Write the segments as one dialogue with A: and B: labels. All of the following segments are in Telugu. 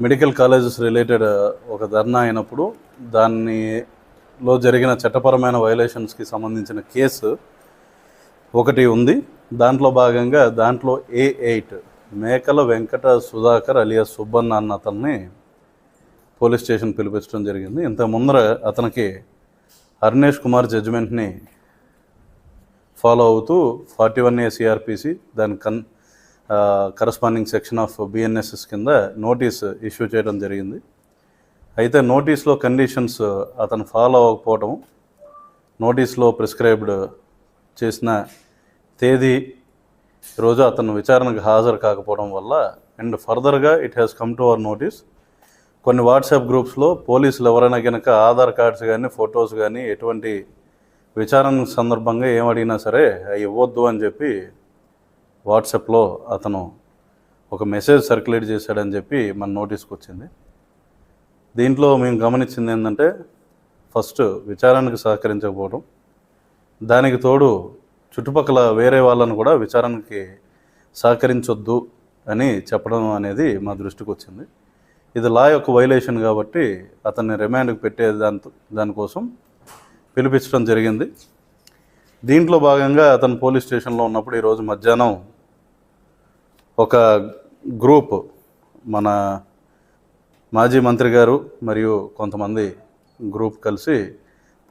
A: మెడికల్ కాలేజెస్ రిలేటెడ్ ఒక ధర్నా అయినప్పుడు దానిలో జరిగిన చట్టపరమైన వైలేషన్స్కి సంబంధించిన కేసు ఒకటి ఉంది. దాంట్లో భాగంగా దాంట్లో ఏ ఎయిట్ మేకల వెంకట సుధాకర్ అలియా సుబ్బన్న అన్న అతన్ని పోలీస్ స్టేషన్ పిలిపించడం జరిగింది. ఇంత ముందర అతనికి అరుణేష్ కుమార్ జడ్జిమెంట్ని ఫాలో అవుతూ ఫార్టీ వన్ ఏ సిఆర్పిసి దాని కన్ కరస్పాండింగ్ సెక్షన్ ఆఫ్ బిఎన్ఎస్ఎస్ కింద నోటీస్ ఇష్యూ చేయడం జరిగింది. అయితే నోటీస్లో కండిషన్స్ అతను ఫాలో అవ్వకపోవడం నోటీస్లో ప్రిస్క్రైబ్డ్ చేసిన తేదీ రోజు అతను విచారణకు హాజరు కాకపోవడం వల్ల అండ్ ఫర్దర్గా it has come to our notice కొన్ని వాట్సాప్ గ్రూప్స్లో పోలీసులు ఎవరైనా కనుక ఆధార్ కార్డ్స్ కానీ ఫొటోస్ కానీ ఎటువంటి విచారణ సందర్భంగా ఏమడిగినా సరే అవి ఇవ్వద్దు అని చెప్పి వాట్సాప్లో అతను ఒక మెసేజ్ సర్క్యులేట్ చేశాడని చెప్పి మన నోటీస్కి వచ్చింది. దీంట్లో మేము గమనించింది ఏంటంటే ఫస్ట్ విచారణకు సహకరించకపోవడం దానికి తోడు చుట్టుపక్కల వేరే వాళ్ళను కూడా విచారణకి సహకరించొద్దు అని చెప్పడం అనేది మా దృష్టికి వచ్చింది. ఇది లా యొక్క వైలేషన్ కాబట్టి అతన్ని రిమాండ్కి పెట్టే దాని దానికోసం పిలిపించడం జరిగింది. దీంట్లో భాగంగా అతను పోలీస్ స్టేషన్లో ఉన్నప్పుడు ఈరోజు మధ్యాహ్నం ఒక గ్రూప్ మన మాజీ మంత్రి గారు మరియు కొంతమంది గ్రూప్ కలిసి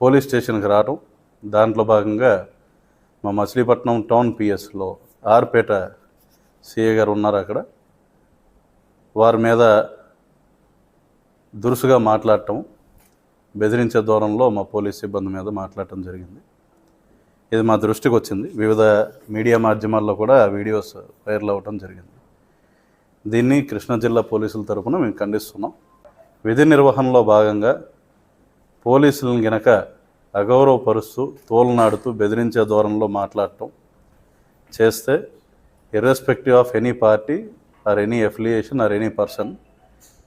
A: పోలీస్ స్టేషన్కి రావడం దాంట్లో భాగంగా మా మచిలీపట్నం టౌన్ పిఎస్లో ఆర్పేట సిఏ గారు ఉన్నారు అక్కడ. వారి మీద దురుసుగా మాట్లాడటం బెదిరించే దూరంలో మా పోలీస్ సిబ్బంది మీద మాట్లాడటం జరిగింది. ఇది మా దృష్టికి వచ్చింది. వివిధ మీడియా మాధ్యమాల్లో కూడా వీడియోస్ వైరల్ అవ్వటం జరిగింది. దీన్ని కృష్ణా జిల్లా పోలీసుల తరపున మేము ఖండిస్తున్నాం. విధి నిర్వహణలో భాగంగా పోలీసులను గనక అగౌరవపరుస్తూ తోలనాడుతూ బెదిరించే దూరంలో మాట్లాడటం చేస్తే irrespective of any party or any affiliation or any person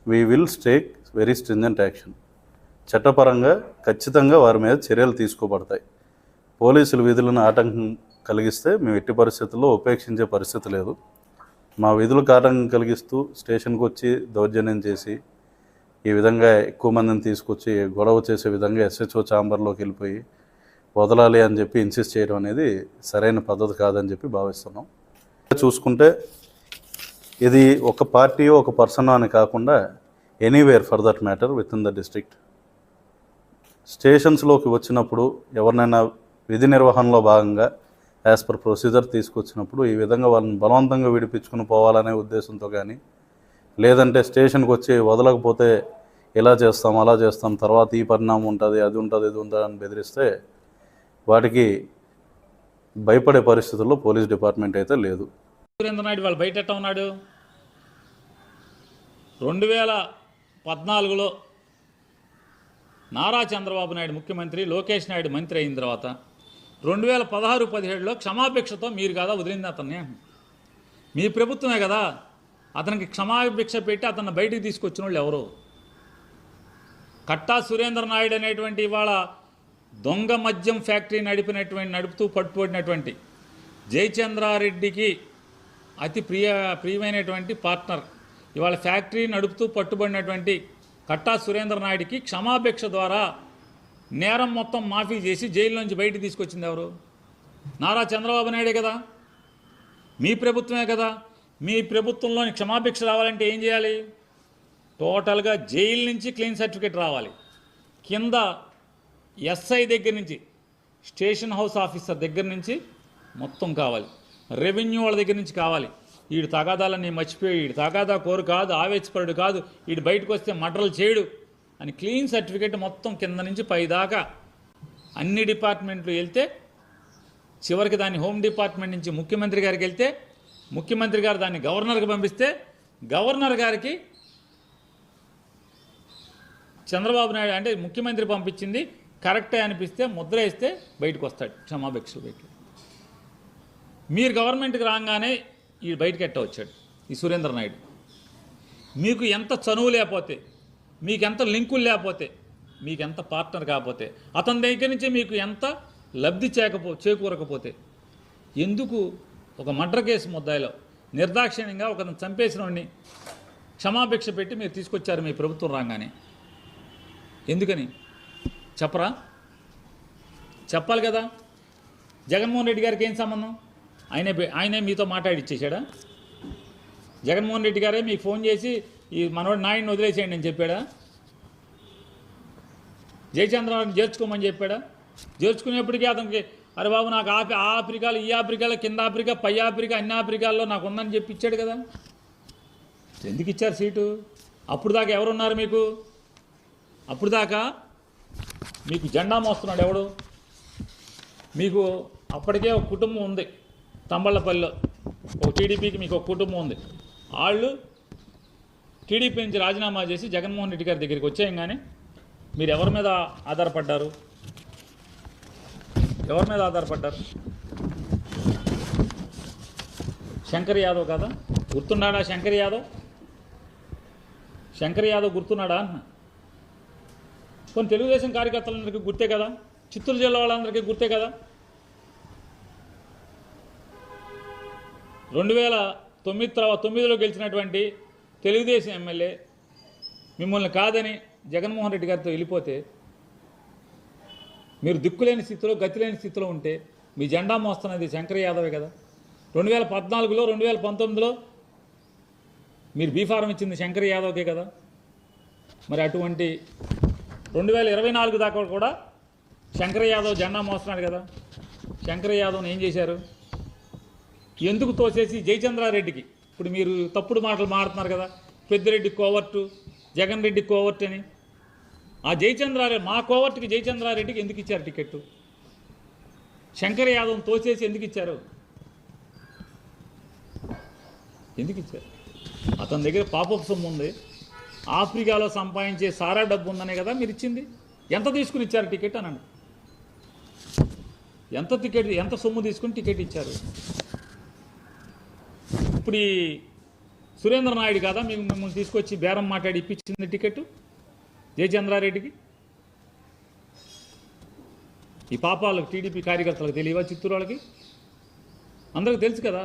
A: we will take very stringent action చట్టపరంగా ఖచ్చితంగా వారి మీద చర్యలు తీసుకోబడతాయి. పోలీసులు విధులను ఆటంకం కలిగిస్తే మేము ఎట్టి పరిస్థితుల్లో ఉపేక్షించే పరిస్థితి లేదు. మా విధులకు ఆటంకం కలిగిస్తూ స్టేషన్కి వచ్చి దౌర్జన్యం చేసి ఈ విధంగా ఎక్కువ మందిని తీసుకొచ్చి గొడవ చేసే విధంగా ఎస్హెచ్ఓ ఛాంబర్లోకి వెళ్ళిపోయి వదలాలి అని చెప్పి ఇన్సిస్ట్ చేయడం అనేది సరైన పద్ధతి కాదని చెప్పి భావిస్తున్నాం. చూసుకుంటే ఇది ఒక పార్టీ ఒక పర్సన్ అని కాకుండా anywhere for that matter within the district. స్టేషన్స్లోకి వచ్చినప్పుడు ఎవరినైనా విధి నిర్వహణలో భాగంగా యాజ్ పర్ ప్రొసీజర్ తీసుకొచ్చినప్పుడు ఈ విధంగా వాళ్ళని బలవంతంగా విడిపించుకుని పోవాలనే ఉద్దేశంతో కానీ లేదంటే స్టేషన్కి వచ్చి వదలకపోతే ఇలా చేస్తాం అలా చేస్తాం తర్వాత ఈ పరిణామం ఉంటుంది అది ఉంటుంది ఇది ఉంటుంది అని బెదిరిస్తే వాటికి భయపడే పరిస్థితుల్లో పోలీస్ డిపార్ట్మెంట్ అయితే లేదు.
B: సురేంద్రనాయుడు వాళ్ళు బయట ఎట్ట ఉన్నాడు? రెండు వేల పద్నాలుగులో నారా చంద్రబాబు నాయుడు ముఖ్యమంత్రి లోకేష్ నాయుడు మంత్రి అయిన తర్వాత రెండు వేల పదహారు పదిహేడులో క్షమాపేక్షతో మీరు కదా వదిలింది అతన్ని. మీ ప్రభుత్వమే కదా. అతనికి క్షమాభిక్ష పెట్టి అతన్ని బయటికి తీసుకొచ్చిన వాళ్ళు ఎవరు? కట్టా సురేంద్ర నాయుడు అనేటువంటి ఇవాళ దొంగ మద్యం ఫ్యాక్టరీ నడిపినటువంటి నడుపుతూ పట్టుబడినటువంటి జయచంద్రారెడ్డికి అతి ప్రియ ప్రియమైనటువంటి పార్ట్నర్. ఇవాళ ఫ్యాక్టరీ నడుపుతూ పట్టుబడినటువంటి కట్టా సురేంద్ర నాయుడికి క్షమాభిక్ష ద్వారా నేరం మొత్తం మాఫీ చేసి జైల్లోంచి బయటికి తీసుకొచ్చింది ఎవరు? నారా చంద్రబాబు నాయుడే కదా? మీ ప్రభుత్వమే కదా? మీ ప్రభుత్వంలోని క్షమాభిక్ష రావాలంటే ఏం చేయాలి? టోటల్గా జైలు నుంచి క్లీన్ సర్టిఫికేట్ రావాలి. కింద ఎస్ఐ దగ్గర నుంచి స్టేషన్ హౌస్ ఆఫీసర్ దగ్గర నుంచి మొత్తం కావాలి. రెవెన్యూ వాళ్ళ దగ్గర నుంచి కావాలి. వీడు తగాదాలని మర్చిపోయి వీడు తగాదా కోరు కాదు ఆవేశపరుడు కాదు వీడు బయటకు వస్తే మటర్లు చేయడు. అని క్లీన్ సర్టిఫికేట్ మొత్తం కింద నుంచి పైదాకా అన్ని డిపార్ట్మెంట్లు వెళ్తే చివరికి దాన్ని హోమ్ డిపార్ట్మెంట్ నుంచి ముఖ్యమంత్రి గారికి వెళ్తే ముఖ్యమంత్రి గారు దాన్ని గవర్నర్కి పంపిస్తే గవర్నర్ గారికి చంద్రబాబు నాయుడు అంటే ముఖ్యమంత్రి పంపించింది కరెక్టే అనిపిస్తే ముద్ర వేస్తే బయటకు వస్తాడు క్షమాభిక్షలు పెట్టి. మీరు గవర్నమెంట్కి రాగానే ఈ బయటకు ఎట్ట వచ్చాడు? ఈ సురేంద్ర నాయుడు. మీకు ఎంత చనువు లేకపోతే మీకు ఎంత లింకులు లేకపోతే మీకు ఎంత పార్ట్నర్ కాకపోతే అతని దగ్గర నుంచి మీకు ఎంత లబ్ధి చేకపో చేకూరకపోతే ఎందుకు ఒక మర్డర్ కేసు ముద్దాయిలో నిర్దాక్షిణ్యంగా ఒకరిని చంపేసిన వాడిని క్షమాభిక్ష పెట్టి మీరు తీసుకొచ్చారు మీ ప్రభుత్వం రాగానే? ఎందుకని? చెప్పరా? చెప్పాలి కదా. జగన్మోహన్ రెడ్డి గారికి ఏం సంబంధం? ఆయనే ఆయనే మీతో మాట్లాడిచ్చేసాడా జగన్మోహన్ రెడ్డి గారే మీకు ఫోన్ చేసి ఈ మనవాడు నాయన్ని వదిలేసేయండి అని చెప్పాడా? జయచంద్రరావుని చేర్చుకోమని చెప్పాడా? చేర్చుకునేప్పటికీ అతనికి అరే బాబు నాకు ఆ ఆ ఆఫ్రికాలో ఈ ఆఫ్రికాలో కింద ఆఫ్రికా పై ఆఫ్రికా అన్ని ఆఫ్రికాల్లో నాకు ఉందని చెప్పి ఇచ్చాడు కదా? ఎందుకు ఇచ్చారు సీటు? అప్పుడు దాకా ఎవరున్నారు మీకు? అప్పుడు దాకా మీకు జెండా మోస్తున్నాడు ఎవడు? మీకు అప్పటికే ఒక కుటుంబం ఉంది తంబళ్ళపల్లిలో. ఒక టీడీపీకి మీకు ఒక కుటుంబం ఉంది. వాళ్ళు టీడీపీ నుంచి రాజీనామా చేసి జగన్మోహన్ రెడ్డి గారి దగ్గరికి వచ్చేయంగానే మీరు ఎవరి మీద ఆధారపడ్డారు? ఎవరి మీద ఆధారపడ్డారు? శంకర్ యాదవ్ కదా? గుర్తున్నాడా శంకర్ యాదవ్? శంకర్ యాదవ్ గుర్తున్నాడా అన్న కొన్ని తెలుగుదేశం కార్యకర్తలందరికీ గుర్తే కదా? చిత్తూరు జిల్లా వాళ్ళందరికీ గుర్తే కదా? రెండు వేల తొమ్మిది తర్వాత తొమ్మిదిలో గెలిచినటువంటి తెలుగుదేశం ఎమ్మెల్యే మిమ్మల్ని కాదని జగన్మోహన్ రెడ్డి గారితో వెళ్ళిపోతే మీరు దిక్కులేని స్థితిలో గతిలేని స్థితిలో ఉంటే మీ జెండా మోస్తున్నది శంకర్ యాదవే కదా. రెండు వేల పద్నాలుగులో రెండు వేల పంతొమ్మిదిలో మీరు బీఫారం ఇచ్చింది శంకర్ యాదవ్కే కదా. మరి అటువంటి రెండు వేల ఇరవై నాలుగు దాకా కూడా శంకర్ యాదవ్ జెండా మోస్తున్నాడు కదా. శంకర్ యాదవ్ని ఏం చేశారు? ఎందుకు తోసేసి జయచంద్రారెడ్డికి ఇప్పుడు మీరు తప్పుడు మాటలు మాడుతున్నారు కదా. పెద్దిరెడ్డి కోవర్టు జగన్ రెడ్డి కోవర్ట్ అని. ఆ జయచంద్రారెడ్డి మా కోవర్ట్కి జయచంద్రారెడ్డికి ఎందుకు ఇచ్చారు టికెట్ శంకర్ యాదవ్ తోచేసి ఎందుకు ఇచ్చారు? ఎందుకు ఇచ్చారు? అతని దగ్గర పాపపు సొమ్ము ఉంది. ఆఫ్రికాలో సంపాదించే సారా డబ్బు ఉందనే కదా మీరు ఇచ్చింది. ఎంత తీసుకుని ఇచ్చారు టికెట్ అనండి? ఎంత టికెట్ ఎంత సొమ్ము తీసుకుని టికెట్ ఇచ్చారు? ఇప్పుడు ఈ సురేంద్ర నాయుడు కదా? మేము మిమ్మల్ని తీసుకొచ్చి బేరం మాట్లాడి ఇప్పించింది టికెట్ జయచంద్రారెడ్డికి ఈ పాపాలకు టీడీపీ కార్యకర్తలకు తెలియవా చిత్తూరు వాళ్ళకి? అందరికి తెలుసు కదా.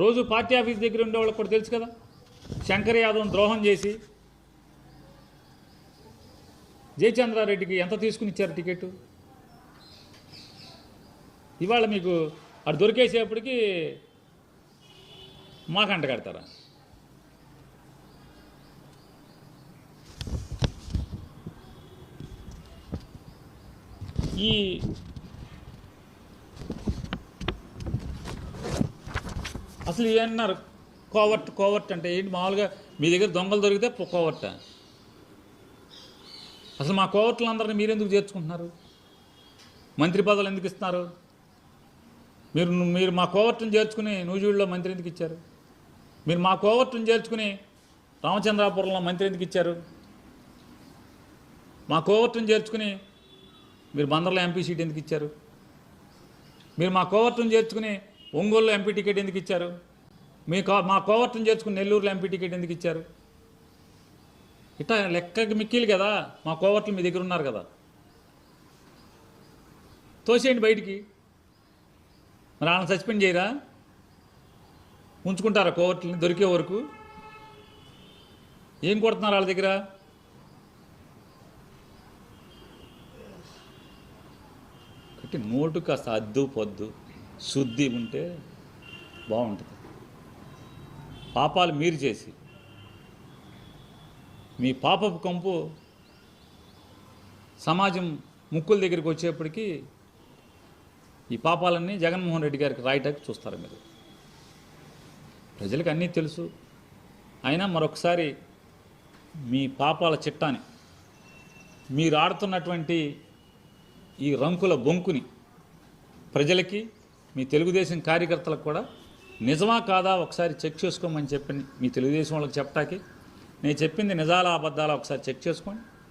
B: రోజు పార్టీ ఆఫీస్ దగ్గర ఉండే వాళ్ళకి కూడా తెలుసు కదా. శంకర్ యాదవ్ని ద్రోహం చేసి జయచంద్రారెడ్డికి ఎంత తీసుకుని ఇచ్చారు టికెట్ ఇవాళ మీకు అటు దొరికేసేపటికి మాకంట కడతారా? ఈ అసలు ఏమన్నారు కోవర్ట్ కోవర్ట్ అంటే ఏంటి? మామూలుగా మీ దగ్గర దొంగలు దొరికితే కోవర్ట. అసలు మా కోవర్ట్లందరినీ మీరెందుకు చేర్చుకుంటున్నారు? మంత్రి పదవులు ఎందుకు ఇస్తున్నారు మీరు మీరు మా కోవర్ట్ని చేర్చుకుని నూజివీడులో మంత్రి ఎందుకు ఇచ్చారు? మీరు మా కోవర్టును చేర్చుకుని రామచంద్రాపురంలో మంత్రి ఎందుకు ఇచ్చారు? మా కోవర్టును చేర్చుకుని మీరు బందర్లో ఎంపీ సీట్ ఎందుకు ఇచ్చారు? మీరు మా కోవర్టును చేర్చుకుని ఒంగోలులో ఎంపీ టికెట్ ఎందుకు ఇచ్చారు? మీ కో మా కోవర్టును చేర్చుకుని నెల్లూరులో ఎంపీ టికెట్ ఎందుకు ఇచ్చారు? ఇట్లా లెక్కకి మిక్కిలు కదా మా కోవర్టులు మీ దగ్గర ఉన్నారు కదా. తోసేయండి బయటికి. మరి వాళ్ళని సస్పెండ్ చేయరా? ఉంచుకుంటారా కోవర్ట్ని దొరికే వరకు? ఏం కొడుతున్నారు వాళ్ళ దగ్గర? కాబట్టి నోటు కాస్త అద్దు పొద్దు శుద్ధి ఉంటే బాగుంటుంది. పాపాలు మీరు చేసి మీ పాపపు కంపు సమాజం ముక్కుల దగ్గరికి వచ్చేప్పటికీ ఈ పాపాలన్నీ జగన్మోహన్ రెడ్డి గారికి రాయటానికి చూస్తారు మీరు? ప్రజలకు అన్నీ తెలుసు. అయినా మరొకసారి మీ పాపాల చిట్టాని మీరు ఆడుతున్నటువంటి ఈ రంకుల బొంకుని ప్రజలకి మీ తెలుగుదేశం కార్యకర్తలకు కూడా నిజమా కాదా ఒకసారి చెక్ చేసుకోమని చెప్పి మీ తెలుగుదేశం వాళ్ళకి చెప్పటాకి నేను చెప్పింది నిజాల అబద్ధాలా ఒకసారి చెక్ చేసుకోండి.